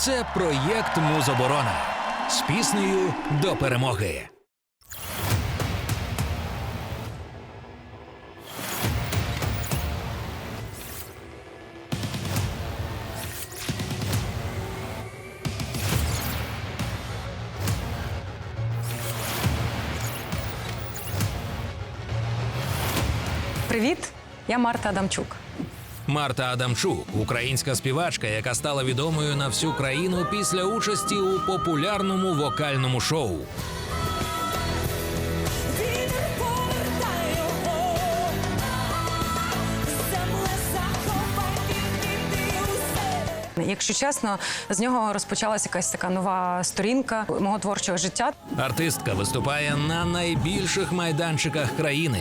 Це проєкт Музоборона з піснею до перемоги. Привіт, я Марта Адамчук. Марта Адамчук, українська співачка, яка стала відомою на всю країну після участі у популярному вокальному шоу. Якщо чесно, з нього розпочалася якась така нова сторінка мого творчого життя. Артистка виступає на найбільших майданчиках країни.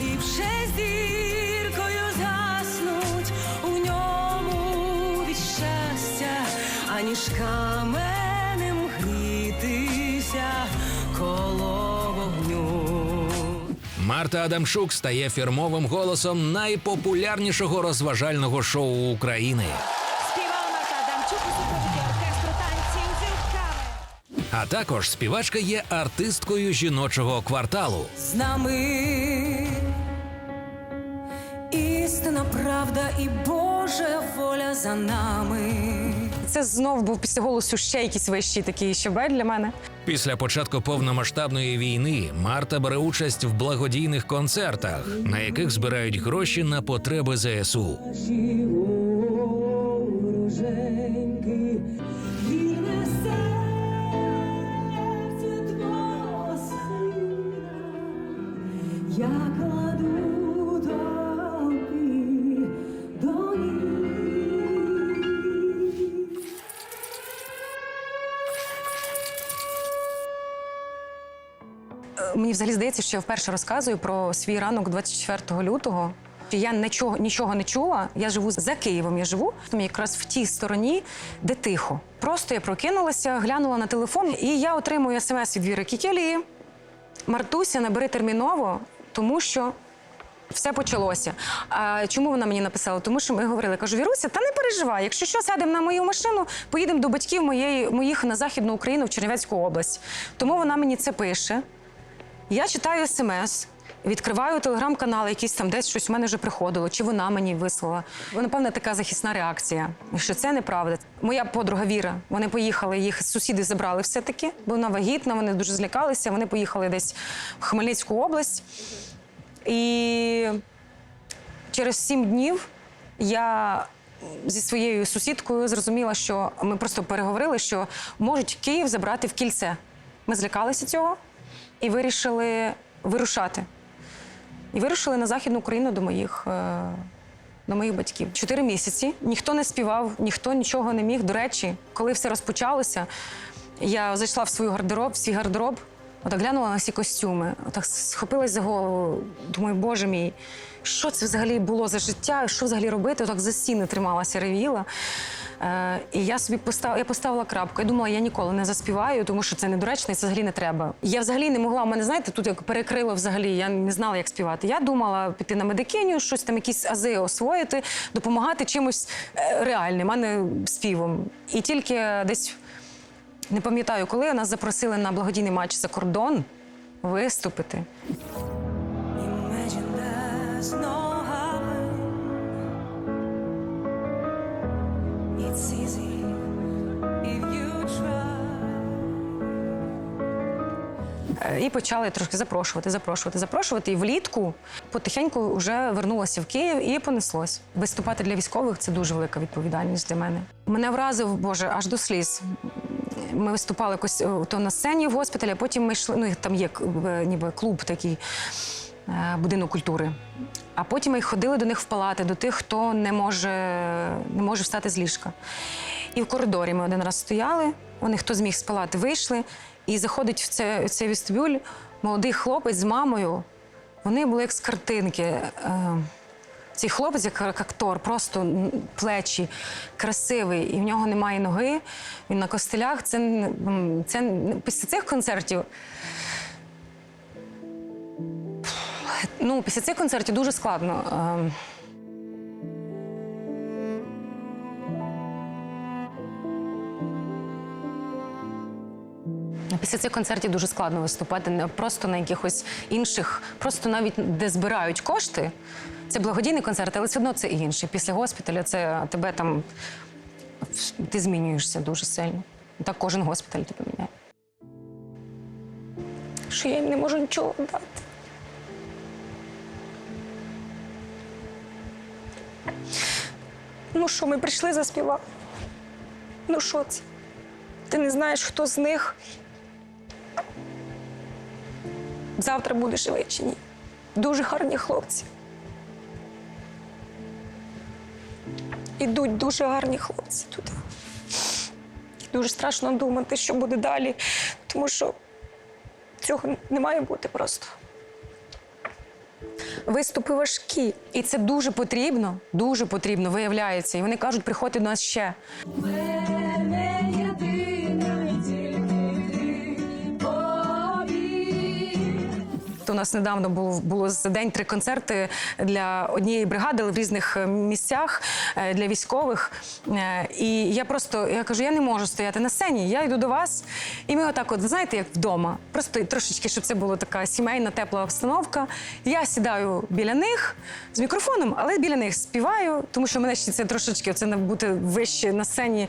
Ліпше зіркою аніж каменем грітися коло вогню. Марта Адамчук стає фірмовим голосом найпопулярнішого розважального шоу України. Співала Марта Адамчук у супроводі оркестру танців зірками. А також співачка є артисткою жіночого кварталу. з нами. Істина, правда і Божа воля за нами. Це знов був після голосу ще якийсь вищий такий щобе для мене. Після початку повномасштабної війни Марта бере участь в благодійних концертах, на яких збирають гроші на потреби ЗСУ. Мені взагалі здається, що я вперше розказую про свій ранок 24 лютого. Я нічого, нічого не чула. Я живу за Києвом. Я живу там якраз в тій стороні, де тихо. Просто я прокинулася, глянула на телефон, і я отримую смс від Віри Кікелії. Мартуся, набери терміново, тому що все почалося. А чому вона мені написала? Тому що ми говорили, кажу, Віруся, та не переживай, якщо що, сядемо на мою машину, поїдемо до батьків моєї, моїх на Західну Україну в Чернівецьку область. Тому вона мені це пише. Я читаю смс. Відкриваю телеграм-канал, якийсь там десь щось у мене вже приходило, чи вона мені вислала. Напевно, така захисна реакція, що це неправда. Моя подруга Віра, вони поїхали, їх сусіди забрали все-таки, бо вона вагітна, вони дуже злякалися. Вони поїхали десь в Хмельницьку область. І через сім днів я зі своєю сусідкою зрозуміла, що ми просто переговорили, що можуть Київ забрати в кільце. Ми злякалися цього і вирішили вирушати. І вирушили на Західну Україну до моїх, е, до моїх батьків. Чотири місяці ніхто не співав, ніхто нічого не міг. До речі, коли все розпочалося, я зайшла в свій гардероб, в свій гардероб, отак глянула на всі костюми, отак схопилась за голову. Думаю, боже мій, що це взагалі було за життя, що взагалі робити? Отак за стіни трималася, ревіла. Е, і я собі постав, я поставила крапку. Я думала, я ніколи не заспіваю, тому що це недоречно і це взагалі не треба. Я взагалі не могла. У мене, знаєте, тут як перекрило взагалі, я не знала, як співати. Я думала піти на медикиню, щось там, якісь ази освоїти, допомагати чимось е, реальним, а не співом. І тільки десь не пам'ятаю, коли нас запросили на благодійний матч за кордон виступити. Е, І почали трошки запрошувати, запрошувати, запрошувати. І влітку потихеньку вже вернулася в Київ і понеслось. Виступати для військових це дуже велика відповідальність для мене. Мене вразив, Боже, аж до сліз. Ми виступали якось е, то на сцені в госпіталі, а потім ми йшли. Ну там є е, ніби клуб такий. Е, Будинок культури. А потім ми ходили до них в палати, до тих, хто не може, не може встати з ліжка. І в коридорі ми один раз стояли, вони, хто зміг з палати, вийшли, і заходить в це- в цей вестибюль молодий хлопець з мамою. Вони були як з картинки. Е, Цей хлопець, як актор, просто плечі, красивий, і в нього немає ноги. Він на костелях. Це, це після цих концертів. Ну, після цих концертів дуже складно. ем, Після цих концертів дуже складно виступати не просто на якихось інших, просто навіть де збирають кошти. Це благодійний концерт, але все одно це інше. Після госпіталя це тебе там ти змінюєшся дуже сильно. Так кожен госпіталь тебе міняє. Що я їм не можу нічого дати. Ну що, ми прийшли заспівати. Ну що це? Ти не знаєш, хто з них завтра буде живий чи ні. Дуже гарні хлопці. Ідуть дуже гарні хлопці туди. Дуже страшно думати, що буде далі, тому що цього не має бути просто. Виступи важкі. І це дуже потрібно, дуже потрібно, виявляється. І вони кажуть, приходьте до нас ще. У нас недавно було, було за день три концерти для однієї бригади, але в різних е, місцях е, для військових. Е, І я просто я кажу, я не можу стояти на сцені. Я йду до вас, і ми отак, от знаєте, як вдома. Просто трошечки, щоб це була така сімейна, тепла обстановка. Я сідаю біля них з мікрофоном, але біля них співаю, тому що мене ще це трошечки це не бути вище на сцені.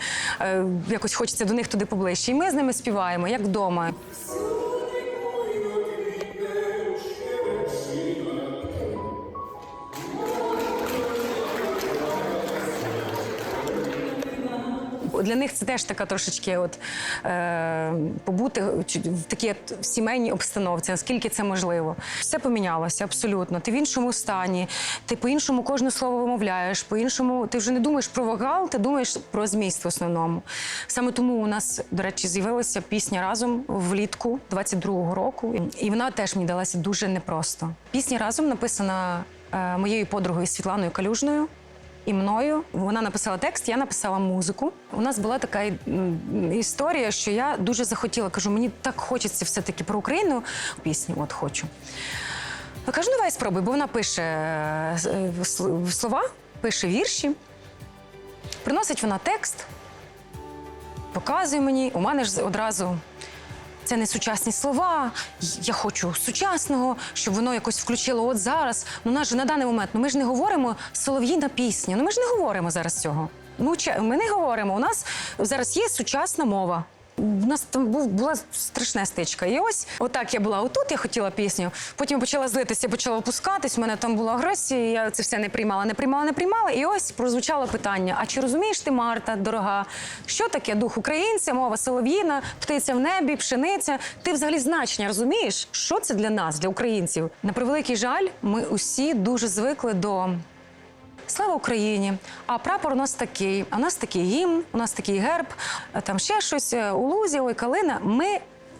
Якось хочеться до них туди поближче. І ми з ними співаємо, як вдома. Для них це теж така трошечки, от е, побути в такій сімейній обстановці, наскільки це можливо. Все помінялося абсолютно. Ти в іншому стані, ти по-іншому кожне слово вимовляєш, по-іншому ти вже не думаєш про вокал, ти думаєш про зміст в основному. Саме тому у нас, до речі, з'явилася пісня разом влітку 22-го року, і вона теж мені далася дуже непросто. Пісня разом написана е, моєю подругою Світланою Калюжною і мною. Вона написала текст, я написала музику. У нас була така історія, що я дуже захотіла. Кажу, мені так хочеться все-таки про Україну пісню. От хочу. Я кажу, «Ну, давай спробуй, бо вона пише е, слова, пише вірші. Приносить вона текст, показує мені. У мене ж одразу це не сучасні слова. Я хочу сучасного, щоб воно якось включило от зараз. Ну, нас же на даний момент, ну ми ж не говоримо солов'їна пісня. Ну ми ж не говоримо зараз цього. Ну, ми не говоримо. У нас зараз є сучасна мова. У нас там був була страшна стичка. І ось отак я була отут, я хотіла пісню. Потім почала злитися, почала опускатись. У мене там була агресія. Я це все не приймала, не приймала, не приймала. І ось прозвучало питання: а чи розумієш ти, Марта, дорога, що таке дух українця, мова солов'їна, птиця в небі, пшениця? Ти взагалі значення розумієш, що це для нас, для українців? На превеликий жаль, ми усі дуже звикли до. Слава Україні! А прапор у нас такий. А у нас такий гімн, у нас такий герб, там ще щось е, у лузі, ой, калина. Ми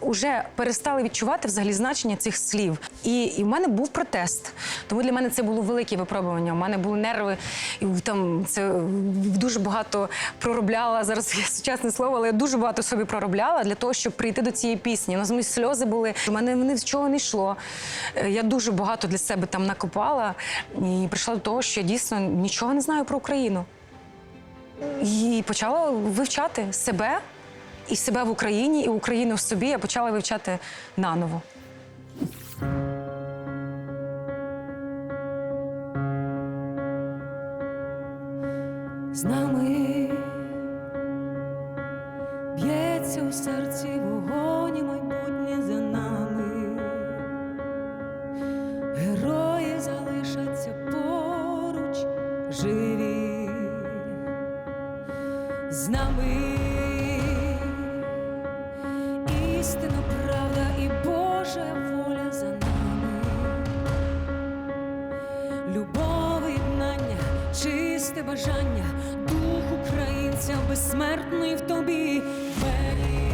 вже перестали відчувати взагалі значення цих слів. І, і в мене був протест. Тому для мене це було велике випробування. У мене були нерви, і там це дуже багато проробляла. Зараз є сучасне слово, але я дуже багато собі проробляла для того, щоб прийти до цієї пісні. У нас мої сльози були. У мене ні з чого не йшло. Е, Я дуже багато для себе там накопала і прийшла до того, що я дійсно нічого не знаю про Україну. І почала вивчати себе і себе в Україні, і Україну в собі. Я почала вивчати наново. з нами істина, правда і Божа воля за нами. Любов, єднання, чисте бажання, дух українця безсмертний в тобі. З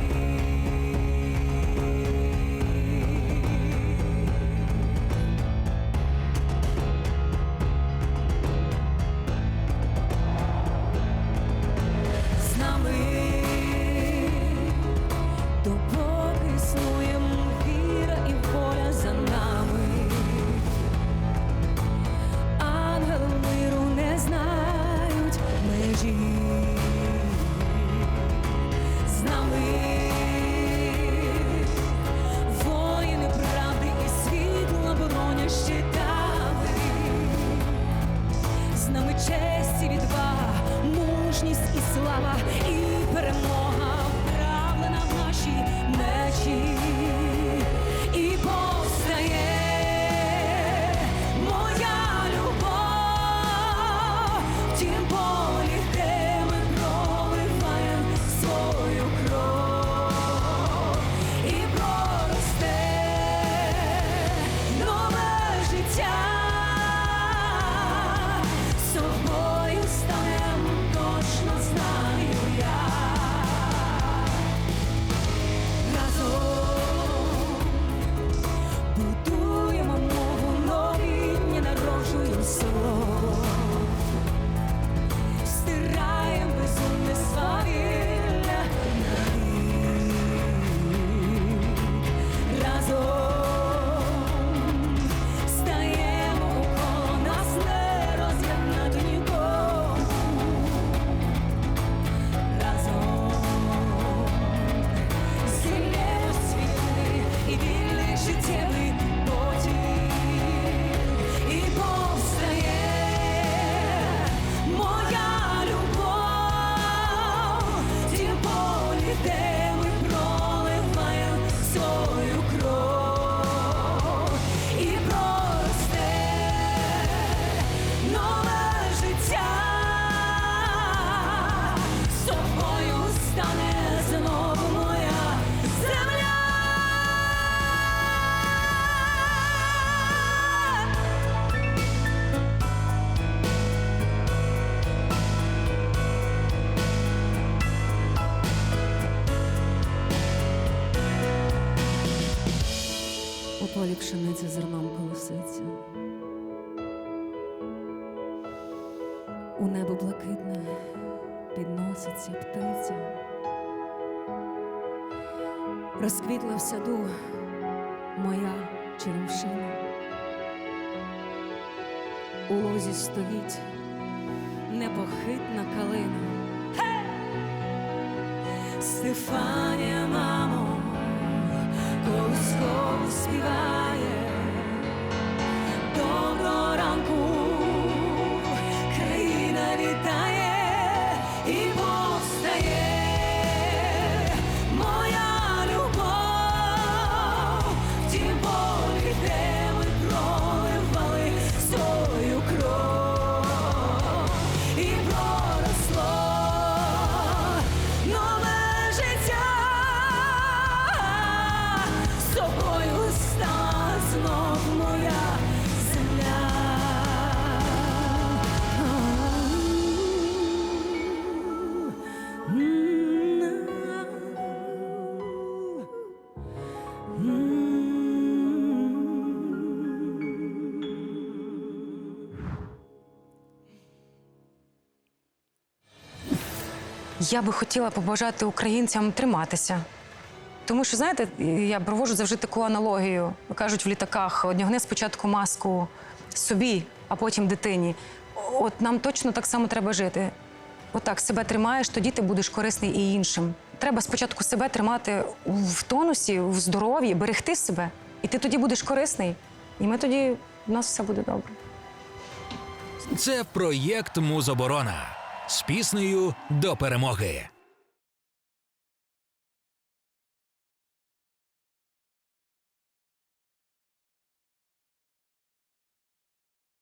нами честь і відвага, мужність і слава, і перемога, вправлена в наші мечі. Полі пшениця зерном колоситься. У небо блакитне підноситься птиця. Розквітла в саду моя черемшина. У лозі стоїть непохитна калина. Стефанія, мамо, колисково співає. Доброго Я би хотіла побажати українцям триматися. Тому що, знаєте, я проводжу завжди таку аналогію. Кажуть в літаках: одягни спочатку маску собі, а потім дитині. От нам точно так само треба жити. Отак себе тримаєш, тоді ти будеш корисний і іншим. Треба спочатку себе тримати в тонусі, в здоров'ї, берегти себе. І ти тоді будеш корисний. І ми тоді у нас все буде добре. Це проєкт Музоборона з піснею до перемоги.